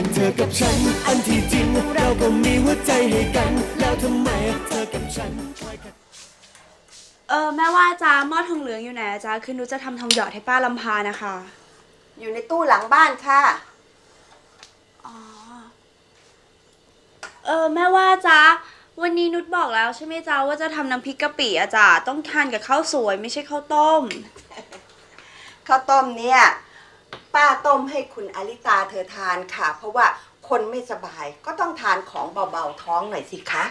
กันเธอกับฉัน อันที่จริงเราก็มีหัวใจให้กัน แล้วทำไมเธอกับฉันคอยขัดเออแม่ว่าจ้าหม้อทองเหลืองอยู่ไหนอะจ้าคือหนูจะทำทองหยอดให้ป้าลำพานะคะ อยู่ในตู้หลังบ้านค่ะเออแม่ว่าจ้าวันนี้นุชบอกแล้วใช่ไหมจ้าว่าจะทำน้ำพริกกะปิอะจ้าต้องทานกับข้าวสวยไม่ใช่ข้าวต้ม ข้าวต้มเนี่ย ป้าต้มให้คุณอลิตาเธอทานค่ะ เพราะว่าคนไม่สบายก็ต้องทานของเบาๆท้องหน่อยสิคะ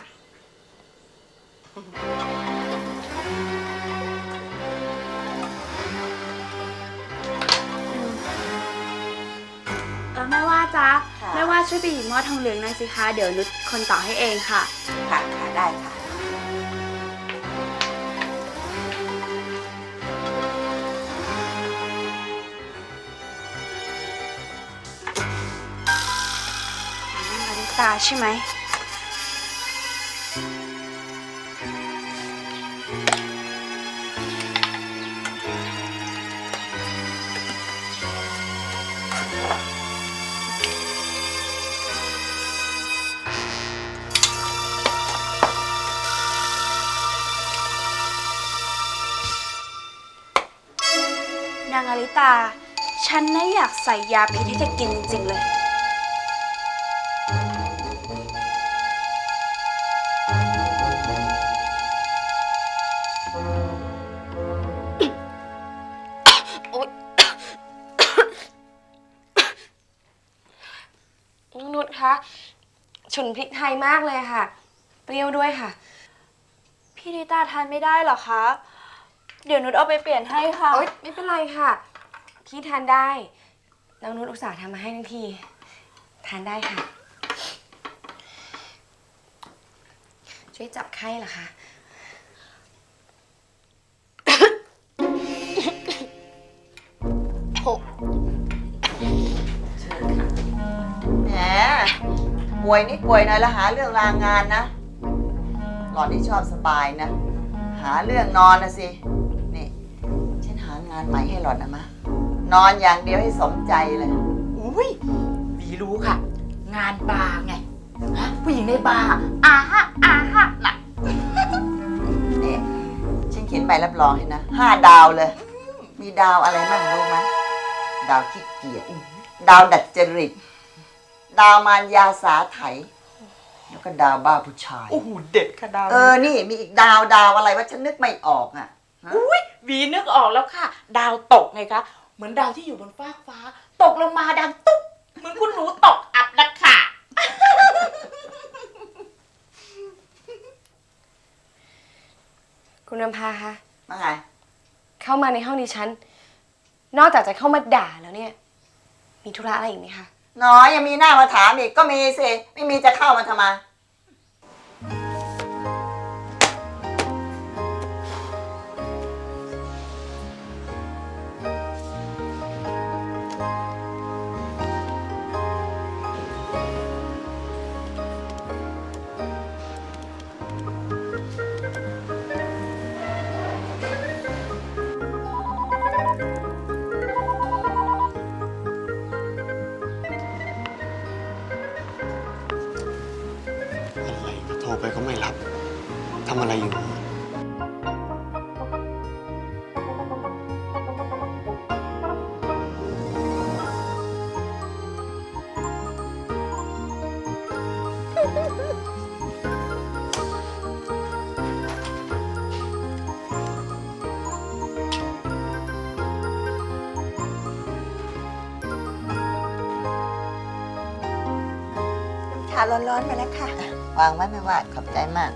เออแม่ว่าจ้าค่ะ แม่ว่าช่วยไปหยิบหม้อทองเหลืองหน่อยสิคะ เดี๋ยวนุชคนต่อให้เองค่ะ ค่ะค่ะได้ค่ะ ตาใช่ไหม นางอลิตา ฉันน่ะอยากใส่ยาพิษให้เธอกินจริงๆเลย ไทยมากเลยค่ะ เปรี้ยวด้วยค่ะ พี่ลิตาทานไม่ได้เหรอคะ เดี๋ยวนุชเอาไปเปลี่ยนให้ค่ะ โอ๊ยไม่เป็นไรค่ะ พี่ทานได้น้องนุชอุตส่าห์ทำมาให้ทันที ทานได้ค่ะ ช่วยจับไข้เหรอคะ ป่วยนี่ป่วยหน่อยแล้วหาเรื่องลางานนะ หล่อนนี่ชอบสบายนะ หาเรื่องนอนนะสิ นี่ ฉันหางานใหม่ให้หล่อนนะมะ นอนอย่างเดียวให้สมใจเลยอุ้ยบีรู้ค่ะ งานบาร์ไงฮะผู้หญิงในบาร์อาฮะอาฮะน่ะนี่ฉันเขียนใบรับรองให้นะห้าดาวเลย มีดาวอะไรบ้างรู้ไหมดาวขี้เกียจดาวดัดจริต ดาวมารยาสาไถ แล้วก็ดาวบ้าผู้ชาย โอ้โหเด็ดค่ะดาวเออ นี่มีอีกดาวดาวอะไรวะฉันนึกไม่ออกอะอุ้ยบีนึกออกแล้วค่ะ ดาวตกไงคะ เหมือนดาวที่อยู่บนฟากฟ้า ตกลงมาดังตุ๊บเหมือนคุณหนูตกอับนะค่ะ คุณนำพาคะ ว่าไงเข้ามาในห้องดิฉัน นอกจากจะเข้ามาด่าแล้วเนี่ย มีธุระอะไรอีกไหมคะ น้อยยังมีหน้ามาถามอีกก็มีสิไม่มีจะเข้ามาทำไมำอะไรอยู่น้ำชาร้อนๆมาแล้วค่ะ วางไว้ไม่ว่าขอบใจมาก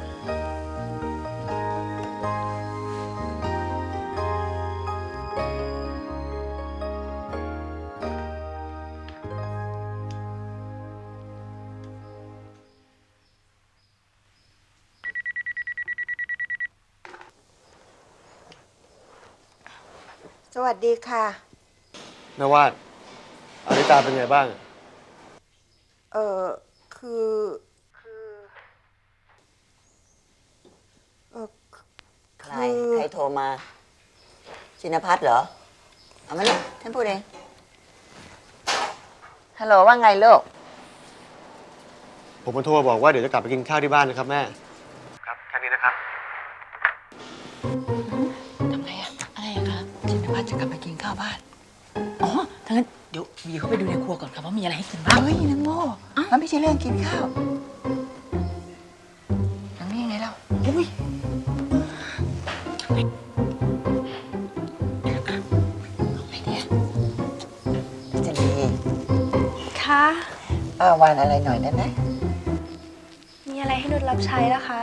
สวัสดีค่ะ นวาดอาริตาเป็นไงบ้าง เออคือใครใครโทรมา ชินพัฒน์เหรอ เอามานี่ท่านพูดเอง ฮัลโหลว่าไงลูก ผมมาโทรมาบอกว่าเดี๋ยวจะกลับไปกินข้าวที่บ้านนะครับแม่ ครับ แค่นี้นะครับ จะกลับไปกินข้าวบ้าน อ๋อถ้างั้นเดี๋ยววีเข้าไปดูในครัวก่อนค่ะว่ามีอะไรให้กินบ้าง เฮ้ยนางโม่มันไม่ใช่เรื่องกินข้าวนังนี่ไงเราอุ้ยจะดีค่ะเออวันอะไรหน่อยได้ไหมมีอะไรให้นุชรับใช้ล่ะคะ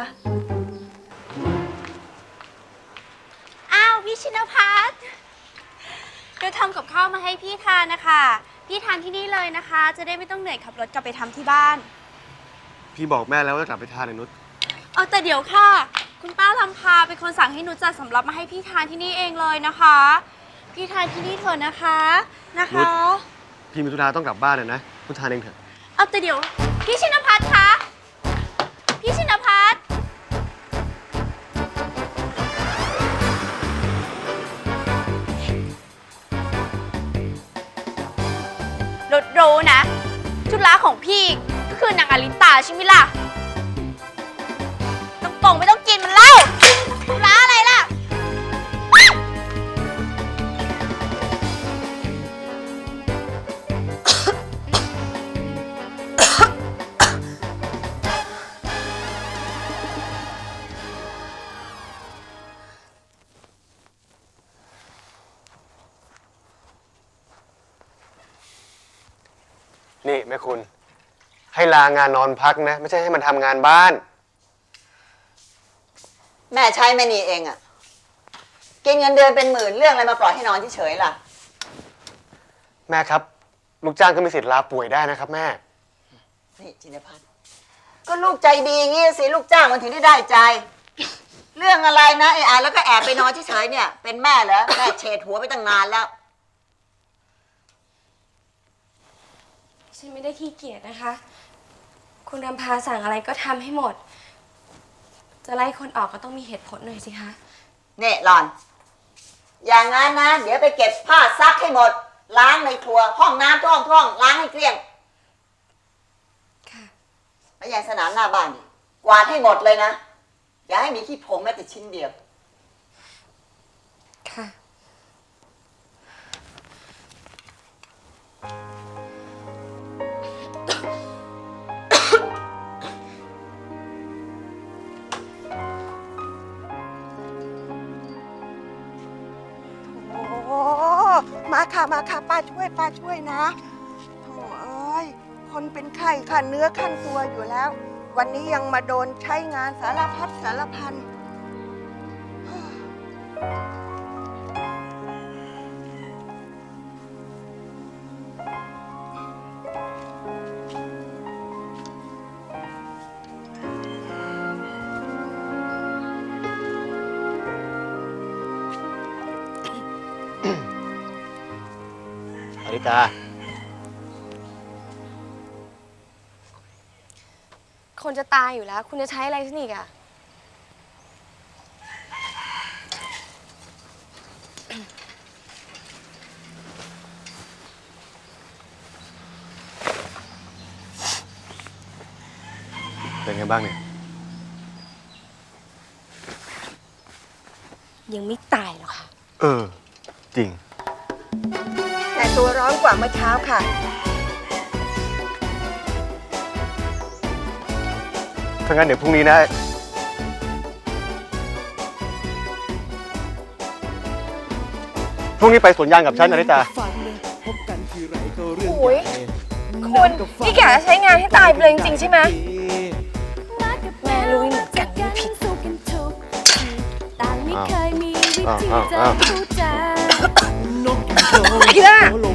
ำกับข้าวมาให้พี่ทานนะคะ พี่ทานที่นี่เลยนะคะ จะได้ไม่ต้องเหนื่อยขับรถกลับไปทำที่บ้าน พี่บอกแม่แล้วว่าจะกลับไปทานในนุชเอาแต่เดี๋ยวค่ะ คุณป้าลำพาเป็นคนสั่งให้นุชจัดสำรับมาให้พี่ทานที่นี่เองเลยนะคะ พี่ทานที่นี่เถอะนะคะนะคะพี่มิถุนาต้องกลับบ้านนะนะนุชทานเองเถอะ เอาแต่เดี๋ยวพี่ชินพัฒน์คะ รู้นะธุระของพี่ก็คือนางอลิตาใช่ไหมล่ะต้องปงไม่ต้อง นี่แม่คุณ ให้ลางานนอนพักนะ ไม่ใช่ให้มันทำงานบ้าน แม่ใช้แม่นีเองอะกินเงินเดือนเป็นหมื่นเรื่องอะไรมาปล่อยให้นอนเฉยๆล่ะ แม่ครับ ลูกจ้างก็มีสิทธิ์ลาป่วยได้นะครับ แม่ นี่จินพัฒน์ก็ลูกใจดีอย่างงี้สิลูกจ้างมันถึงได้ได้ใจ เรื่องอะไรนะไอ้อ่านแล้วก็แอบไปนอนเฉยๆเนี่ย เป็นแม่เหรอแม่เฉดหัวไปตั้งนานแล้ว ฉันไม่ได้ขี้เกียจนะคะ คุณรำพาสั่งอะไรก็ทำให้หมด จะไล่คนออกก็ต้องมีเหตุผลหน่อยสิคะ เนี่ยหลอน อย่างนั้นนะ เดี๋ยวไปเก็บผ้าซักให้หมด ล้างในครัว ห้องน้ำท่องท่องล้างให้เกลี้ยงค่ะ แล้วยังสนามหน้าบ้านอีกกวาดให้หมดเลยนะ อย่าให้มีขี้ผงแม้แต่ชิ้นเดียว มาค่ะมาค่ะป้าช่วยป้าช่วยนะโถ่เอ้ยคนเป็นไข้ค่ะเนื้อขั้นตัวอยู่แล้ว วันนี้ยังมาโดนใช้งานสารพัดสารพัน อริตา คนจะตายอยู่แล้ว คุณจะใช้อะไรฉันอีกอะเป็นไงบ้างเนี่ย ยังไม่ตายหรอกค่ะ เออ จริงแต่ตัวร้อน กว่าเมื่อเช้าค่ะ ถ้างั้นเดี๋ยวพรุ่งนี้นะ พรุ่งนี้ไปสวนยางกับฉันอริตาพบกันทีไรก็เรื่องโอ้ยใหญ่คุณนี่แกจะใช้งานให้ตายไปเลยจริงๆใช่ไหม แม่รู้เหมือนกันว่าผิดต่างไม่เคยมีวิธีอ้าวอ้าวอ้าวจะรู้จักนกไอ้ล่ะโล